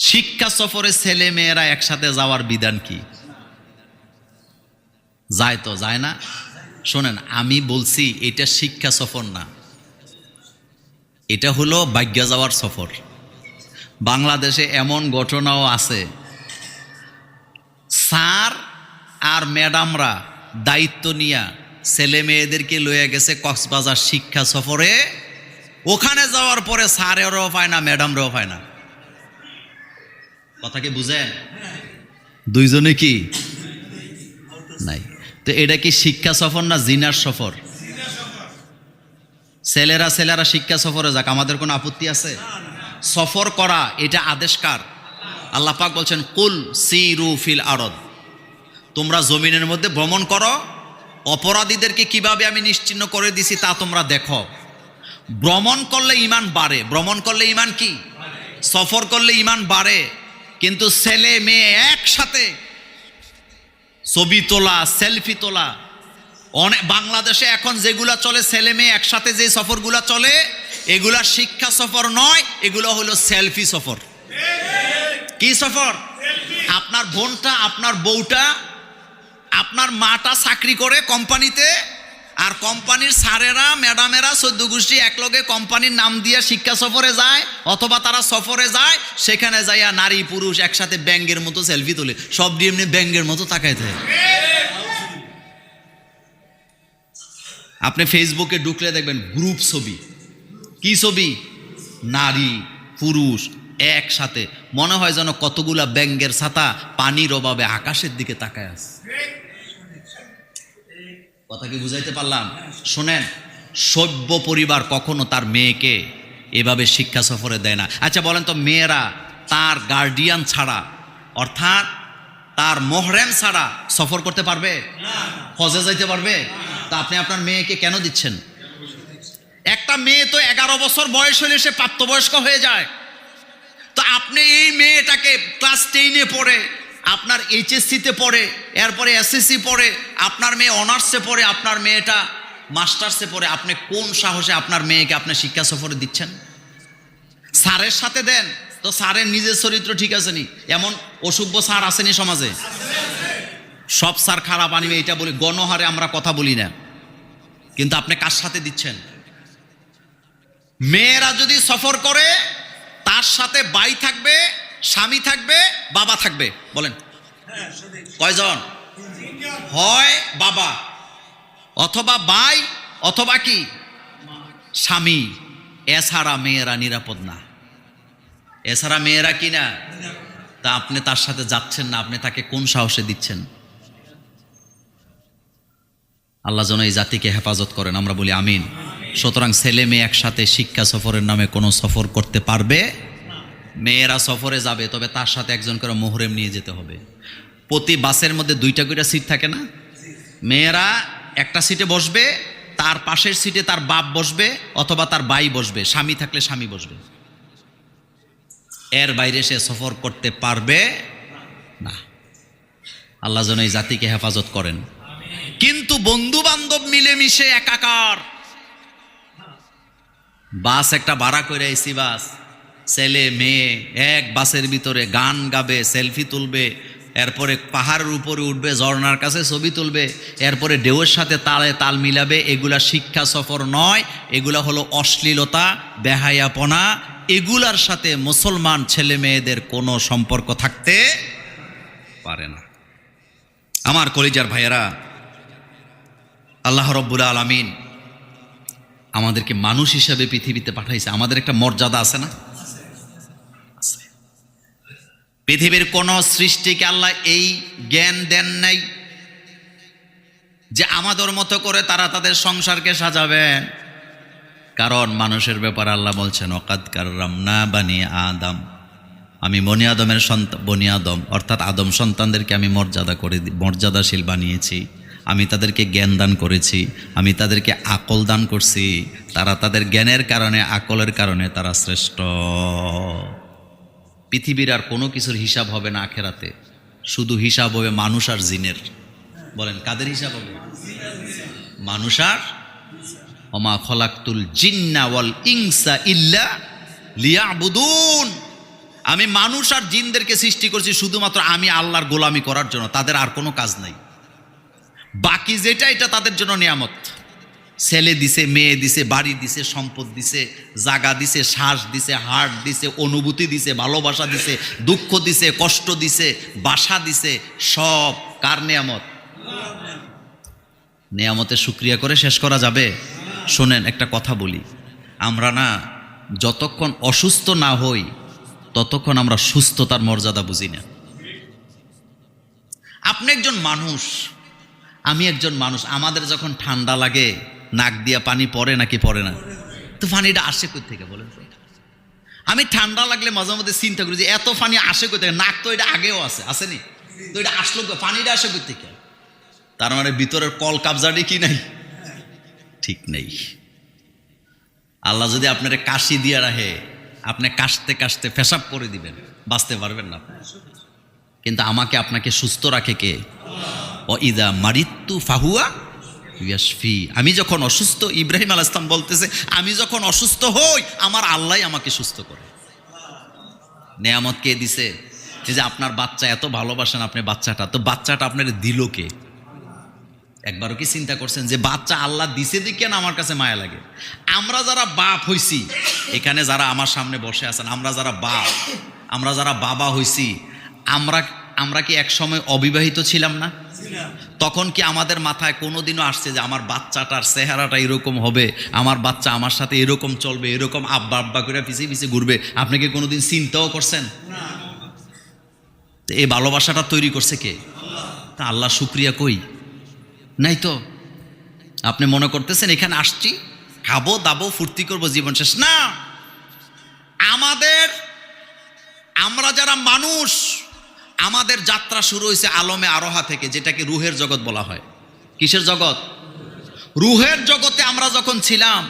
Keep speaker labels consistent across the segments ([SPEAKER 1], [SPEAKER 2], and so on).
[SPEAKER 1] শিক্ষা সফরে ছেলে মেয়েরা একসাথে যাওয়ার বিধান কি? যায় তো, যায় না? শোনেন, আমি বলছি এটা শিক্ষা সফর না। এটা হলো ভাগ্য যাওয়ার সফর। বাংলাদেশে এমন ঘটনাও আছে। স্যার আর ম্যাডামরা দায়িত্ব নিয়া ছেলে মেয়েদেরকে লয়ে গেছে কক্সবাজার শিক্ষা সফরে। ওখানে যাওয়ার পরে স্যারেরও পায় না, ম্যাডামরাও পায় না। কথা কি বুঝেন? দুইজনে কি? নাই। তো এটা কি শিক্ষা সফর না জিনার সফর? ছেলেরা ছেলেরা শিক্ষা সফরে যাক, আমাদের কোনো আপত্তি আছে? সফর করা, এটা আদেশকার আল্লাহ পাক বলছেন, কুল সি ফিল আরদ। তোমরা জমিনের মধ্যে ভ্রমণ করো, অপরাধীদেরকে কীভাবে আমি নিশ্চিন্ন করে দিছি তা তোমরা দেখো। ভ্রমণ করলে ইমান বাড়ে। ভ্রমণ করলে ইমান কি? সফর করলে ইমান বাড়ে। কিন্তু ছেলে মেয়ে একসাথে ছবি তোলা, সেলফি তোলা। অনেক বাংলাদেশে এখন যেগুলা চলে, ছেলে মেয়ে একসাথে যে সফরগুলা চলে, এগুলা শিক্ষা সফর নয়, এগুলো হলো সেলফি সফর। কি সফর? আপনার বোনটা, আপনার বউটা, আপনার মাটা চাকরি করে কোম্পানিতে আর কোম্পানির স্যারেরা, ম্যাডামেরা চোদ্দ গোষ্ঠী একলগে কোম্পানির নাম দিয়ে শিক্ষা সফরে যায়, অথবা তারা সফরে যায়, সেখানে যাইয়া নারী পুরুষ একসাথে ব্যাঙ্গের মতো সেলফি তোলে। সব দিয়ে এমনি ব্যাঙ্গের মতো তাকায় থাকে। আপনি ফেসবুকে ঢুকলে দেখবেন গ্রুপ ছবি। কি ছবি? নারী, পুরুষ একসাথে। মনে হয় যেন কতগুলা ব্যাঙ্গের ছাতা পানির অভাবে আকাশের দিকে তাকায় আছে। কথা কি বুঝাইতে পারলাম? শোনেন, সভ্য পরিবার কখনো তার মেয়েকে এভাবে শিক্ষা সফরে দেয় না। আচ্ছা বলেন তো, মেয়েরা তার গার্ডিয়ান ছাড়া, অর্থাৎ তার মোহরেম ছাড়া সফর করতে পারবে? হজে যাইতে পারবে? তা আপনি আপনার মেয়েকে কেন দিচ্ছেন? একটা মেয়ে তো এগারো বছর বয়স হলে সে প্রাপ্তবয়স্ক হয়ে যায়। তো আপনি এই মেয়েটাকে ক্লাস টেনে পড়ে আপনার এইচএসসিতে পড়ে, এরপরে এসএসসি পড়ে, আপনার মেয়ে অনার্সে পড়ে, আপনার মেয়েটা মাস্টার্সে পড়ে, আপনি কোন সাহসে আপনার মেয়েকে আপনার শিক্ষা সফরে দিচ্ছেন? স্যারের সাথে দেন, তো স্যারের নিজের চরিত্র ঠিক আছে নি? এমন অসভ্য স্যার আসেনি সমাজে? সব স্যার খারাপ আনিবে এটা বলি, গণহারে আমরা কথা বলি না। কিন্তু আপনি কার সাথে দিচ্ছেন? মেয়েরা যদি সফর করে, তার সাথে বাই থাকবে স্বামী থাকবে, বাবা থাকবে, বলেন। কয়জন? হয় বাবা, অথবা বাই অথবা কি? স্বামী। এছাড়া মেয়েরা নিরাপদ না। এছাড়া মেয়েরা কি না? তা আপনি তার সাথে যাচ্ছেন না, আপনি তাকে কোন সাহসে দিচ্ছেন? আল্লাহ যেন এই জাতিকে হেফাজত করেন, আমরা বলি আমিন। সুতরাং ছেলে মেয়ে একসাথে শিক্ষা সফরের নামে কোনো সফর করতে পারবে? মেয়েরা সফরে যাবে, তবে তার সাথে একজন করে মোহরেম নিয়ে যেতে হবে। প্রতি বাসের মধ্যে দুইটা করে সিট থাকে না? মেয়েরা একটা সিটে বসবে, তার পাশের সিটে তার বাপ বসবে, অথবা তার ভাই বসবে, স্বামী থাকলে স্বামী বসবে। এর বাইরে সে সফর করতে পারবে না। আল্লাহ যেন এই জাতিকে হেফাজত করেন। কিন্তু বন্ধু বান্ধব মিলেমিশে একাকার। বাস একটা ভাড়া করে এসি বাস। ছেলে, মেয়ে, এক বাসের ভিতরে গান গাবে, সেলফি তুলবে, এরপরে পাহাড়ের উপরে উঠবে ঝর্নার কাছে ছবি তুলবে, এরপরে ঢেউয়ের সাথে তালে তাল মিলাবে, এগুলা শিক্ষা সফর নয়, এগুলা হলো অশ্লীলতা, বেহায়াপনা, এগুলার সাথে মুসলমান ছেলে মেয়েদের কোনো সম্পর্ক থাকতে পারে না। আমার কলিজার ভাইয়েরা, আল্লাহ রব্বুল আলমিন আমাদেরকে মানুষ হিসাবে পৃথিবীতে পাঠাইছে। আমাদের একটা মর্যাদা আছে না আছে। পৃথিবীর কোন সৃষ্টিকে আল্লাহ এই জ্ঞান দেন নাই যে আমাদের মতো করে তারা তাদের সংসারকে সাজাবেন কারণ মানুষের ব্যাপারে আল্লাহ বলছেন অকাদকার রামনা বানি আদম। আমি বনি আদমের সন্তান বনি আদম, অর্থাৎ আদম সন্তানদেরকে আমি মর্যাদা করে মর্যাদাশীল বানিয়েছি। আমি তাদেরকে জ্ঞান দান করেছি, আমি তাদেরকে আকল দান করছি। তারা তাদের জ্ঞানের কারণে, আকলের কারণে তারা শ্রেষ্ঠ। পৃথিবীর আর কোনো কিছুর হিসাব হবে না আখেরাতে। শুধু হিসাব হবে মানুষ আর জিনের। বলেন, কাদের হিসাব হবে? মানুষ আর? অমা খলাক্তুল জিন্না ওয়াল ইংসা ইল্লা লিয়াবুদুন। আমি মানুষ আর জিনদেরকে সৃষ্টি করছি শুধুমাত্র আমি আল্লাহর গোলামি করার জন্য, তাদের আর কোনো কাজ নাই। বাকি যেটা, এটা তাদের জন্য নিয়ামত। ছেলে দিছে, মেয়ে দিছে, বাড়ি দিছে, সম্পদ দিছে, জাগা দিছে, শ্বাস দিছে হার্ট দিছে, অনুভূতি দিছে, ভালোবাসা দিছে, দুঃখ দিছে, কষ্ট দিছে, বাসা দিছে, সব কার নিয়ামত? নিয়ামতের সুক্রিয়া করে শেষ করা যাবে। শোনেন, একটা কথা বলি। আমরা না, যতক্ষণ অসুস্থ না হই, ততক্ষণ আমরা সুস্থতার মর্যাদা বুঝি না। আপনি একজন মানুষ, আমি একজন মানুষ, আমাদের যখন ঠান্ডা লাগে নাক দিয়া পানি পড়ে নাকি পড়ে না? তো পানিটা আসে কই থেকে বলেন আমি ঠান্ডা লাগলে মাঝে মধ্যে চিন্তা করি যে এত পানি আসে কই থেকে? নাক তো এটা আগেও আছে আসেনি তো এটা আসলো? পানিটা আসে কই থেকে? তার মানে ভিতরের কল কাবজাটি কি নাই? ঠিক নেই। আল্লাহ যদি আপনার কাশি দিয়ে রাখে, আপনি কাশতে কাশতে পেশাব করে দিবেন, বাঁচতে পারবেন না। কিন্তু আমাকে আপনাকে সুস্থ রাখে কে? ও ইদা মারিত্তু ফাহুয়া ইয়াসফি আমি যখন অসুস্থ, ইব্রাহিম আল বলতেছে, আমি যখন অসুস্থ হই, আমার আল্লাহ আমাকে সুস্থ করে। নেয়ামত কে দিছে? যে আপনার বাচ্চা এত ভালোবাসেন আপনি বাচ্চাটা, তো বাচ্চাটা আপনার দিল কে? একবারও কি চিন্তা করছেন যে বাচ্চা আল্লাহ দিছে দিকে না আমার কাছে মায়া লাগে? আমরা যারা বাপ হইছি, এখানে যারা আমার সামনে বসে আছেন, আমরা যারা বাপ, আমরা যারা বাবা হইছি, আমরা আমরা কি এক সময় অবিবাহিত ছিলাম না? তখন কি আমাদের মাথায় কোনোদিনও আসছে যে আমার বাচ্চাটার চেহারাটা এরকম হবে, আমার বাচ্চা আমার সাথে এরকম চলবে, এরকম আব্বা আব্বা করে পিছিয়ে পিছিয়ে ঘুরবে, আপনি কি কোনোদিন চিন্তাও করছেন? এই ভালোবাসাটা তৈরি করছে কে? তা আল্লাহ শুক্রিয়া কই? নাই তো? আপনি মনে করতেছেন, এখানে আসছি, খাব, দাবো, ফুর্তি করব, জীবন শেষ। না! আমাদের, আমরা যারা মানুষ আমাদের যাত্রা শুরু হয়েছে আলমে আরোহা থেকে, যেটাকে রুহের জগৎ বলা হয়। কিসের জগৎ? রুহের জগতে আমরা যখন ছিলাম,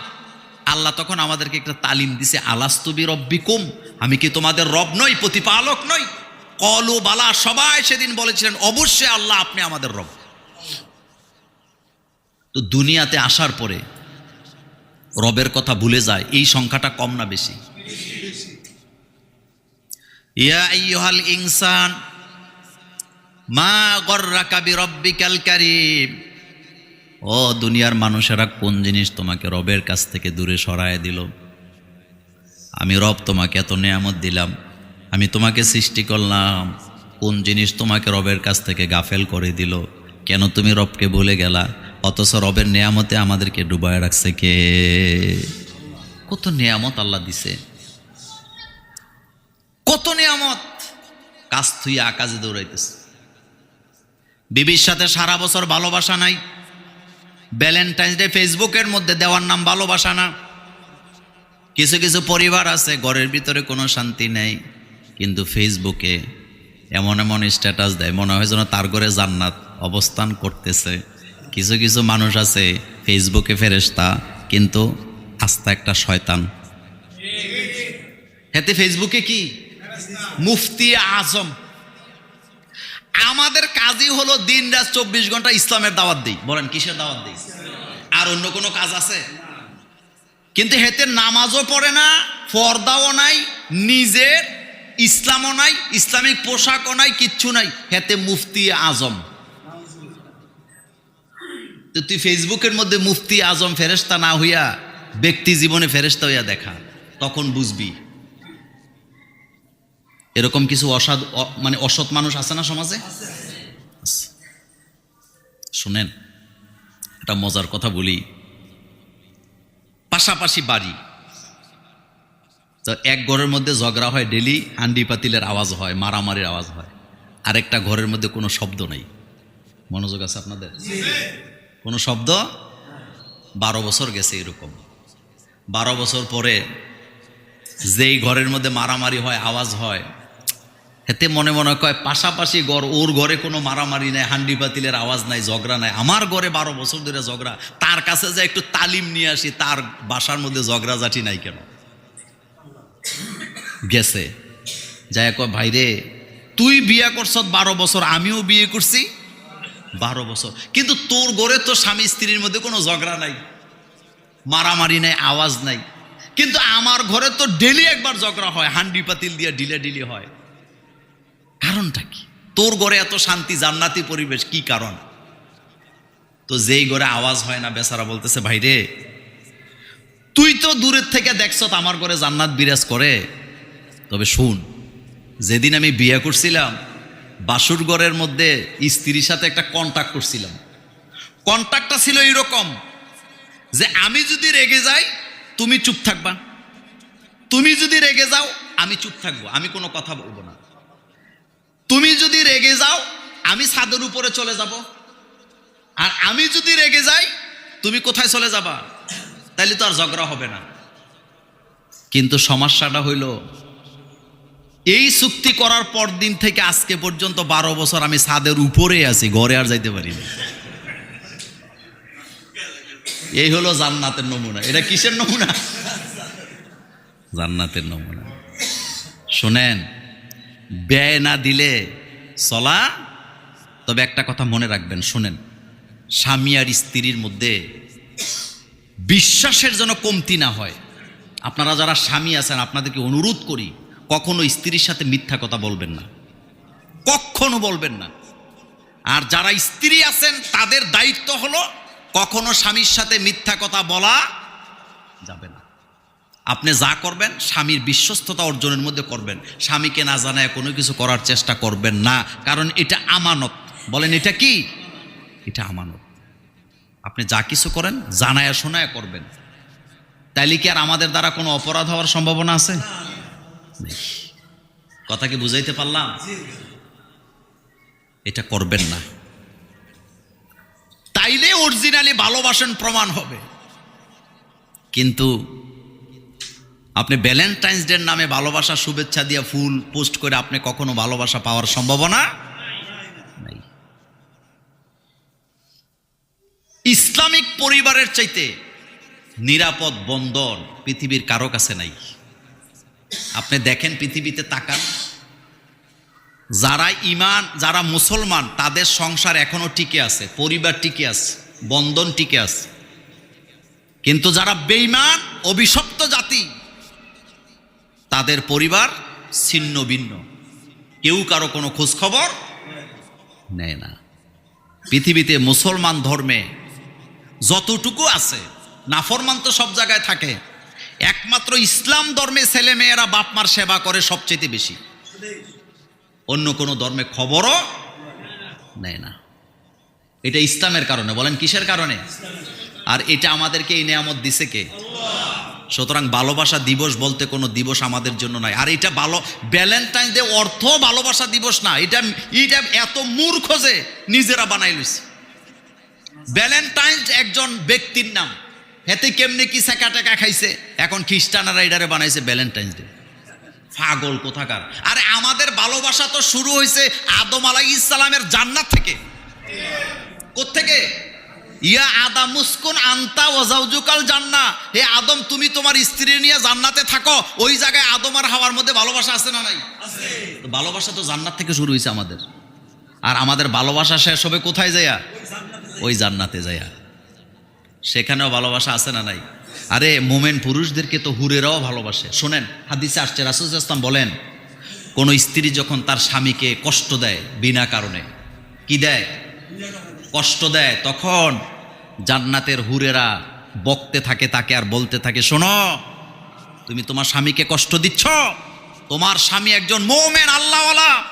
[SPEAKER 1] আল্লাহ তখন আমাদেরকে একটা তালিম দিছে আলাস্তবি রব্বিকুম আমি কি তোমাদের রব নই, প্রতিপালক নই? কলু বালা সবাই সেদিন বলেছিলেন, অবশ্যই আল্লাহ আপনি আমাদের রব। তো দুনিয়াতে আসার পরে রবের কথা ভুলে যায়, এই সংখ্যাটা কম না বেশি। ইয়া আইয়ুহাল ইনসান মা গররাকা বিরব্বিকাল কারীম। ও দুনিয়ার মানুষেরা, কোন জিনিস তোমাকে রবের কাছ থেকে দূরে সরায় দিল? আমি রব তোমাকে এত নেয়ামত দিলাম, আমি তোমাকে সৃষ্টি করলাম। কোন জিনিস তোমাকে রবের কাছ থেকে গাফেল করে দিল? কেন তুমি রবকে ভুলে গেলা? অথচ রবের নেয়ামতে আমাদেরকে ডুবায় রাখছে কে? কত নেয়ামত আল্লাহ দিছে। কত নিয়ামত! কাজ থুই আকাশে দৌড়াইতেছে। বিবির সাথে সারা বছর ভালোবাসা নাই। ভ্যালেন্টাইন্স ডে ফেসবুকের মধ্যে দেওয়ার নাম ভালোবাসা না। কিছু কিছু পরিবার আছে, ঘরের ভিতরে কোনো শান্তি নেই, কিন্তু ফেসবুকে এমন এমন স্ট্যাটাস দেয়, মনে হয় যেন তার ঘরে জান্নাত অবস্থান করতেছে। কিছু কিছু মানুষ আছে ফেসবুকে ফেরেস্তা কিন্তু আস্তা একটা শয়তান। হেতে ফেসবুকে কি? মুফতি আজম। আমাদের কাজই হলো দিন রাত চব্বিশ ঘণ্টা ইসলামের দাওয়াত দিই। বলেন, কিসের দাওয়াত দিই? আর অন্য কোনো কাজ আছে? কিন্তু হেতে নামাজও পড়ে না পর্দাও নাই, নিজের ইসলামও নাই, ইসলামিক পোশাকও নাই, কিচ্ছু নাই। হেতে মুফতি আজম। তো তুই ফেসবুকের মধ্যে মুফতি আজম ফেরেস্তা না হইয়া ব্যক্তি জীবনে ফেরেস্তা হইয়া দেখা, তখন বুঝবি। এরকম কিছু অসাধ মানে অসৎ মানুষ আছে না সমাজে। শুনেন, একটা মজার কথা বলি। পাশাপাশি বাড়ি। তো এক ঘরের মধ্যে ঝগড়া হয় ডেলি, হান্ডি পাতিলের আওয়াজ হয়, মারামারির আওয়াজ হয়। আরেকটা ঘরের মধ্যে কোনো শব্দ নেই। মনোযোগ আছে আপনাদের? কোনো শব্দ? বারো বছর গেছে এরকম। বারো বছর পরে যেই ঘরের মধ্যে মারামারি হয়, আওয়াজ হয় এতে মনে মনে কয়, পাশাপাশি ঘর ওর ঘরে কোনো মারামারি নাই হান্ডি পাতিলের আওয়াজ নাই, ঝগড়া নাই। আমার ঘরে বারো বছর ধরে ঝগড়া। তার কাছে যে একটু তালিম নিয়ে আসি, তার বাসার মধ্যে ঝগড়া জাটি নাই কেন? গেছে। যাই কয়, ভাই রে, তুই বিয়ে করছ বারো বছর, আমিও বিয়ে করছি বারো বছর। কিন্তু তোর ঘরে তো স্বামী স্ত্রীর মধ্যে কোনো ঝগড়া নাই, মারামারি নাই, আওয়াজ নাই। কিন্তু আমার ঘরে তো ডেলি একবার ঝগড়া হয় হান্ডি পাতিল দিয়ে ডিলে ডিলি হয়। কারণটা কি? তোর ঘরে এত শান্তি, জান্নাতি পরিবেশ, কি কারণ? তো যেই ঘরে আওয়াজ হয় না, বেচারা বলতেছে ভাইরে তুই তো দূরের থেকে দেখছ আমার ঘরে জান্নাত বিরাজ করে। তবে শুন, যেদিন আমি বিয়ে করছিলাম, বাসুর ঘরের মধ্যে স্ত্রীর সাথে একটা কন্টাক্ট করছিলাম। কন্টাক্টটা ছিল এইরকম যে আমি যদি রেগে যাই, তুমি চুপ থাকবা। তুমি যদি রেগে যাও, আমি চুপ থাকব। আমি কোনো কথা বলব না। তুমি যদি রেগে যাও, আমি ছাদের উপরে চলে যাব। আর আমি যদি রেগে যাই, তুমি কোথায় চলে যাবা? তাইলে তো আর ঝগড়া হবে না। কিন্তু সমস্যাটা হইল, এই চুক্তি করার পর দিন থেকে আজকে পর্যন্ত বারো বছর আমি ছাদের উপরে আছি, ঘরে আর যাইতে পারি না। এই হলো জান্নাতের নমুনা। এটা কিসের নমুনা? জান্নাতের নমুনা। শোনেন ব্যয় না দিলে চলা। তবে একটা কথা মনে রাখবেন, শোনেন। স্বামী আর স্ত্রীর মধ্যে বিশ্বাসের যেন কমতি না হয়। আপনারা যারা স্বামী আছেন, আপনাদেরকে অনুরোধ করি, কখনো স্ত্রীর সাথে মিথ্যা কথা বলবেন না। কখনো বলবেন না। আর যারা স্ত্রী আছেন, তাদের দায়িত্ব হলো কখনো স্বামীর সাথে মিথ্যা কথা বলা যাবে না। আপনি যা করবেন, স্বামীর বিশ্বস্ততা অর্জনের মধ্যে করবেন। স্বামীকে না জানায় কোনো কিছু করার চেষ্টা করবেন না। কারণ এটা আমানত। বলেন, এটা কি? এটা আমানত। আপনি যা কিছু করেন, জানায় শোনায় করবেন। তাইলে কি আর আমাদের দ্বারা কোনো অপরাধ হওয়ার সম্ভাবনা আছে? কথা কি বুঝাইতে পারলাম? এটা করবেন না। তাইলে অরিজিনালি ভালোবাসেন প্রমাণ হবে। কিন্তু আপনি ভ্যালেন্টাইন্স ডের নামে ভালোবাসা, শুভেচ্ছা দিয়ে ফুল পোস্ট করে আপনি কখনো ভালোবাসা পাওয়ার সম্ভাবনা? নাই। ইসলামিক পরিবারের চাইতে নিরাপদ বন্ধন পৃথিবীর কারও কাছে নাই। আপনি দেখেন পৃথিবীতে তাকান। যারা ইমান, যারা মুসলমান, তাদের সংসার এখনও টিকে আছে, পরিবার টিকে আছে, বন্ধন টিকে আছে। কিন্তু যারা বেইমান অভিশপ্ত জাতি তাদের পরিবার ছিন্ন ভিন্ন। কেউ কারও কোনো খোঁজখবর নেয় না। পৃথিবীতে মুসলমান ধর্মে যতটুকু আছে, নাফরমান তো সব জায়গায় থাকে, একমাত্র ইসলাম ধর্মে ছেলে মেয়েরা বাপ মার সেবা করে সবচেয়ে বেশি। অন্য কোনো ধর্মে খবরও নেয় না। এটা ইসলামের কারণে, বলেন কিসের কারণে? আর এটা আমাদেরকে এই নিয়ামত দিছে কে? সুতরাং ভালোবাসা দিবস বলতে কোনো দিবস আমাদের জন্য নাই আর এটা ভালো ভ্যালেন্টাইন ডে অর্থ ভালোবাসা দিবস না। এটা এটা এত মূর্খ যে নিজেরা বানাই লইছে। ভ্যালেন্টাইন একজন ব্যক্তির নাম। হেতে কেমনে কি সেকা টেকা খাইছে? এখন খ্রিস্টানরা এটারে বানাইছে ভ্যালেন্টাইন্স ডে পাগল কোথাকার। আরে আমাদের ভালোবাসা তো শুরু হয়েছে আদম আলাই ইসলামের জান্নাত থেকে। কোত্থেকে? ইয়া আদা মুসকুন আন্তা ওজাউজুকাল জান্না। হে তোমার স্ত্রী নিয়ে জান্নাতে থাকো ওই জায়গায় আদম আর হাওয়ার মধ্যে ভালোবাসা আছে না নাই? ভালোবাসা তো জান্নাত থেকে শুরু হয়েছে আমাদের। আর আমাদের ভালোবাসা শেষ হবে কোথায় যাইয়া? ওই জান্নাতে যাইয়া। সেখানেও ভালোবাসা আছে না নাই? আরে মোমেন পুরুষদেরকে তো হুরেরাও ভালোবাসে। শোনেন হাদিসে আসছে রাসুল ইসলাম বলেন কোন স্ত্রী যখন তার স্বামীকে কষ্ট দেয় বিনা কারণে কি দেয়? কষ্ট দেয় তখন জান্নাতের হুরেরা বকতে থাকে, তাকে আর বলতে থাকে, শোনো, তুমি তোমার স্বামীকে কষ্ট দিচ্ছ? তোমার স্বামী একজন মোমেন, আল্লাহওয়ালা।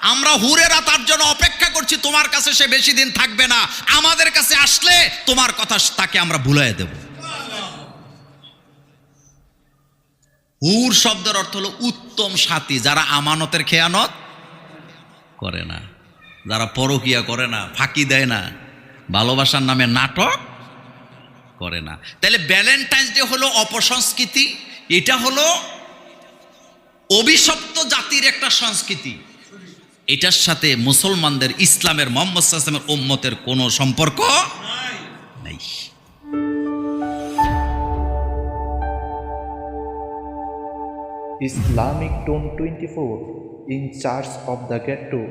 [SPEAKER 1] আমরা হুরেরা তার জন্য অপেক্ষা করছি, তোমার কাছে সে বেশি দিন থাকবে না। আমাদের কাছে আসলে তোমার কথা তাকে আমরা ভুলাই দেব। হুর শব্দের অর্থ হলো উত্তম সাথী, যারা আমানতের খেয়ানত করে না, যারা পরকিয়া করে না, ফাঁকি দেয় না। ভালোবাসার নামে নাটক করে না। তাহলে ভ্যালেন্টাইন্স ডে হলো অপসংস্কৃতি, এটা হলো অভিশপ্ত জাতির একটা সংস্কৃতি। এটার সাথে মুসলমানদের ইসলামের, মোহাম্মদ সাল্লামের উম্মতের কোনো সম্পর্ক নেই।
[SPEAKER 2] Islamic Tone 24 in charge of the ghetto